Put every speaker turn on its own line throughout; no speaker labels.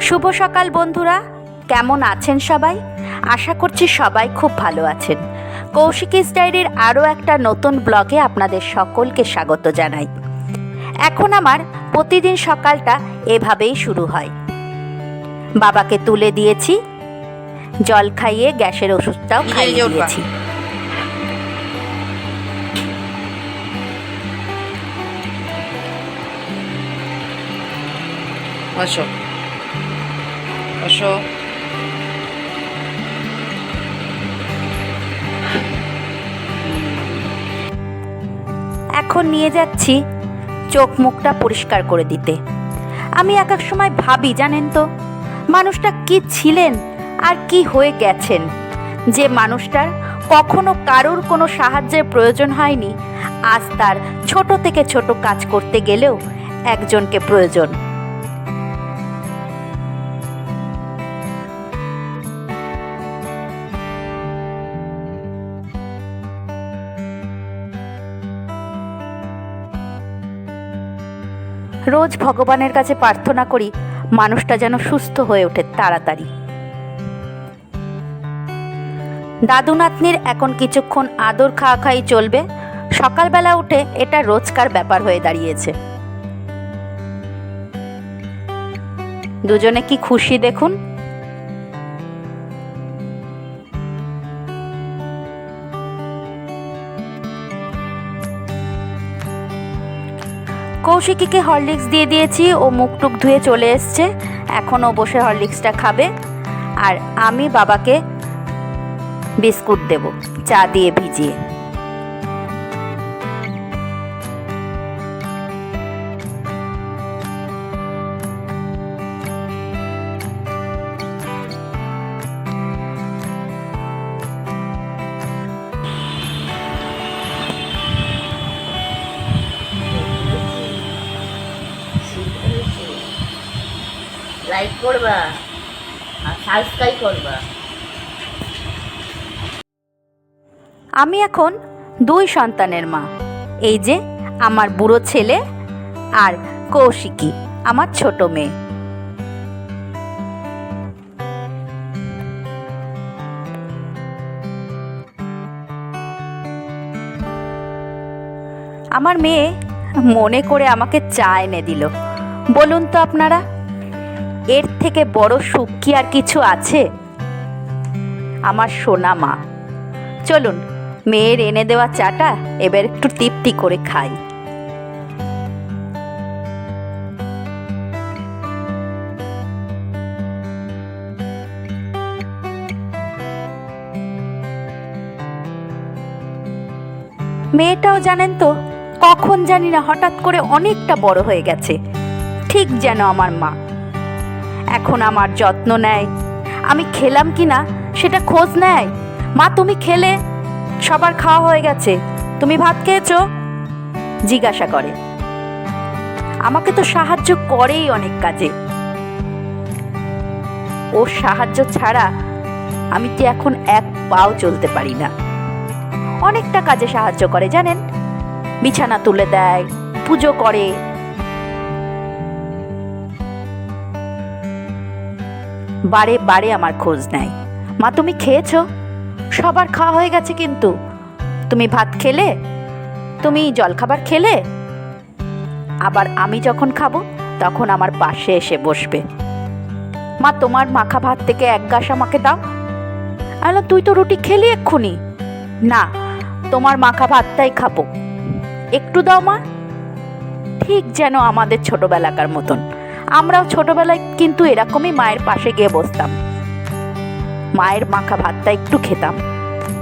শুভ সকাল বন্ধুরা। কেমন আছেন সবাই? আশা করছি সবাই খুব ভালো আছেন। কৌশিকিস ডায়েরির আরও একটা নতুন ব্লগে আপনাদের সকলকে স্বাগত জানাই। এখন আমার প্রতিদিন সকালটা এভাবেই শুরু হয়। বাবাকে তুলে দিয়েছি। জল খাইয়ে গ্যাসের ওষুধটাও খাইয়ে। দিয়েছি।
আসো
এখন নিয়ে যাচ্ছি চোখ মুখটা পরিষ্কার করে দিতে। আমি এক এক সময় ভাবি, জানেন তো? মানুষটা কি ছিলেন আর কি হয়ে গেছেন? যে মানুষটার কখনো কারোর কোনো সাহায্যের প্রয়োজন হয়নি, আজ তার ছোট থেকে ছোট কাজ করতে গেলেও একজনকে প্রয়োজন। রোজ ভগবানের কাছে প্রার্থনা করি মানুষটা যেন সুস্থ হয়ে ওঠে তাড়াতাড়ি। দাদু নাতনির এখন কিছুক্ষণ আদর খাওয়া খাই চলবে। সকালবেলা উঠে এটা রোজকার ব্যাপার হয়ে দাঁড়িয়েছে। দুজনে কি খুশি দেখুন? কৌশিকীকে হরলিক্স দিয়ে দিয়েছি, ও মুখ টুক ধুয়ে চলে এসছে। এখনও বসে হরলিক্সটা খাবে। আর আমি বাবাকে বিস্কুট দেব, চা দিয়ে ভিজিয়ে।
লাইক করবা আর সাবস্ক্রাইব করবা।
আমি এখন দুই সন্তানের মা, এই যে আমার বুড়ো ছেলে আর কৌশিকী, আমার ছোট মেয়ে। আমার মেয়ে মনে করে আমাকে চা এনে দিল। বলুন তো আপনারা এর থেকে বড় সুখ কি আর কিছু আছে? আমার সোনা মা। চলুন, মেয়ের এনে দেওয়া চাটা এবার একটু তৃপ্তি করে খাই। মেয়েটাও জানেন তো, কখন জানি না হঠাৎ করে অনেকটা বড় হয়ে গেছে। ঠিক যেন আমার মা। এখন আমার যত্ন নেয়। আমি খেলাম কি না সেটা খোঁজ নেয়। মা, তুমি খেলে। সবার খাওয়া হয়ে গেছে। তুমি ভাত খেয়েছো? জিজ্ঞাসা করে। আমাকে তো সাহায্য করেই অনেক কাজে। ওর সাহায্য ছাড়া আমি তো এখন এক পাও চলতে পারি না। অনেকটা কাজে সাহায্য করে, জানেন? বিছানা তুলে দেয়, পুজো করে বারে বারে আমার খোঁজ নেয়। মা, তুমি খেয়েছো? সবার খাওয়া হয়ে গেছে কিন্তু। তুমি ভাত খেলে? তুমি জলখাবার খেলে? আবার আমি যখন খাব, তখন আমার পাশে এসে বসবে। মা, তোমার মাখা ভাত থেকে এক গাছ আমাকে দাও। আলো তুই তো রুটি খেলি এক্ষুনি। না, তোমার মাখা ভাতটাই খাব। একটু দাও মা। ঠিক যেন আমাদের ছোটবেলাকার মতন। আমরাও ছোটবেলায় কিন্তু এরকমই মায়ের পাশে গিয়ে বসতাম। মায়ের মাখা ভাতটা একটু খেতাম।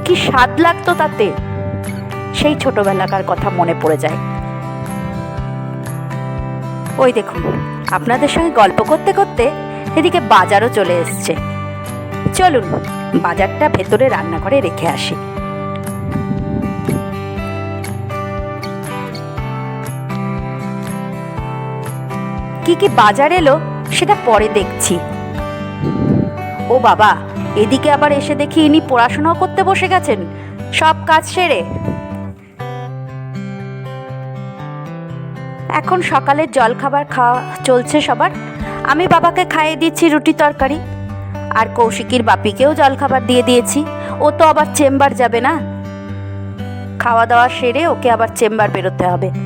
কি স্বাদ লাগতো তাতে? সেই ছোটবেলাকার কথা মনে পড়ে যায়। ওই দেখুন, আপনাদের সঙ্গে গল্প করতে করতে এদিকে বাজারও চলে এসছে। চলুন, বাজারটা ভেতরে রান্নাঘরে রেখে আসি। কি কি বাজার এলো সেটা পরে দেখছি। ও বাবা, এদিকে আবার এসে দেখি ইনি পড়াশোনাও করতে বসে গেছেন। সব কাজ সেরে। এখন সকালের জলখাবার খাওয়া চলছে সবার। আমি বাবাকে খাইয়ে দিচ্ছি রুটি তরকারি। আর কৌশিকীর বাপিকেও জলখাবার দিয়ে দিয়েছি। ও তো আবার চেম্বার যাবে না। খাওয়া দাওয়া সেরে ওকে আবার চেম্বার বেরোতে হবে।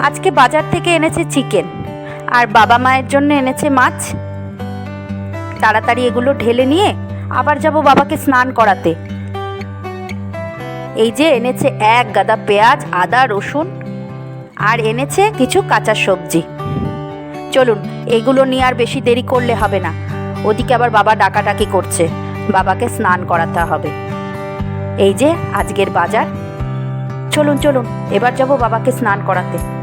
আজকে বাজার থেকে এনেছে চিকেন। আর বাবা মায়ের জন্য এনেছে মাছ। তাড়াতাড়ি এগুলো ঢেলে নিয়ে আবার যাব বাবাকে স্নান করাতে। এই যে এনেছে এক গাদা পেঁয়াজ, আদা, রসুন, আর এনেছে কিছু কাঁচা সবজি। চলুন, এগুলো নিয়ে আর বেশি দেরি করলে হবে না। ওদিকে আবার বাবা ডাকাডাকি করছে। বাবাকে স্নান করাতে হবে। এই যে আজকের বাজার। চলুন চলুন, এবার যাব বাবাকে স্নান করাতে।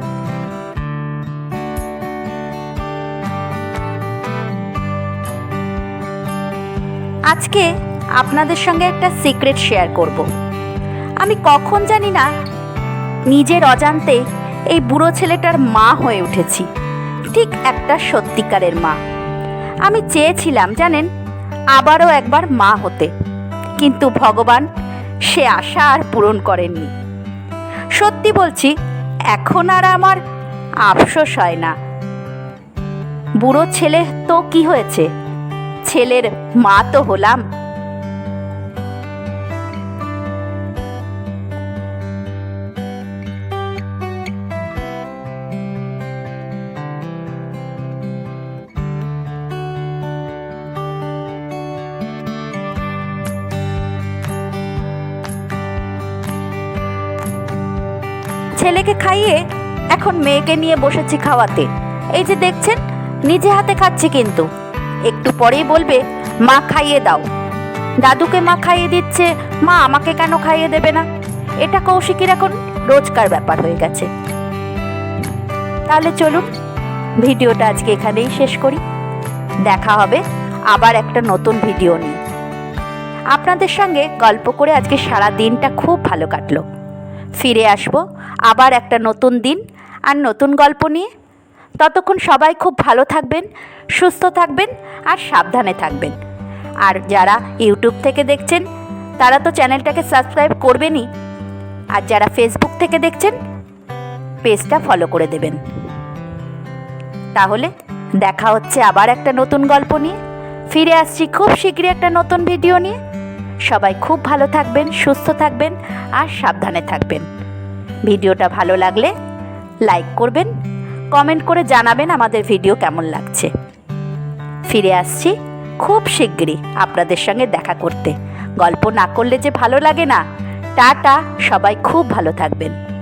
আজকে আপনাদের সঙ্গে একটা সিক্রেট শেয়ার করব। আমি কখন জানি না নিজের অজান্তে এই বুড়ো ছেলেটার মা হয়ে উঠেছি, ঠিক একটা সত্যিকারের মা। আমি চেয়েছিলাম, জানেন, আবারও একবার মা হতে, কিন্তু ভগবান সে আশা আর পূরণ করেননি। সত্যি বলছি, এখন আর আমার আফসোস হয় না। বুড়ো ছেলে তো কি হয়েছে? ছেলের মা তো হলাম। ছেলেকে খাইয়ে এখন মেয়েকে নিয়ে বসেছি খাওয়াতে। এই যে দেখছেন, নিজে হাতে খাচ্ছি কিন্তু। একটু পরেই বলবে, মা খাইয়ে দাও। দাদুকে মা খাইয়ে দিচ্ছে, মা আমাকে কেন খাইয়ে দেবে না? এটা কৌশিকের এখন রোজকার ব্যাপার হয়ে গেছে। তাহলে চলুন, ভিডিওটা আজকে এখানেই শেষ করি। দেখা হবে আবার একটা নতুন ভিডিও নিয়ে। আপনাদের সঙ্গে গল্প করে আজকে সারা দিনটা খুব ভালো কাটলো। ফিরে আসব আবার একটা নতুন দিন আর নতুন গল্প নিয়ে। ততক্ষণ সবাই খুব ভালো থাকবেন, সুস্থ থাকবেন আর সাবধানে থাকবেন। আর যারা ইউটিউব থেকে দেখছেন, তারা তো চ্যানেলটাকে সাবস্ক্রাইব করবেনই। আর যারা ফেসবুক থেকে দেখছেন, পেজটা ফলো করে দেবেন। তাহলে দেখা হচ্ছে আবার একটা নতুন গল্প নিয়ে। ফিরে আসছি খুব শীঘ্রই একটা নতুন ভিডিও নিয়ে। সবাই খুব ভালো থাকবেন, সুস্থ থাকবেন আর সাবধানে থাকবেন। ভিডিওটা ভালো লাগলে লাইক করবেন কমেন্ট করে জানাবেন আমাদের ভিডিও কেমন লাগছে। ফিরে আসছি খুব শিগগিরই আপনাদের সঙ্গে দেখা করতে। গল্প না করলে যে ভালো লাগে না। টাটা, সবাই খুব ভালো থাকবেন।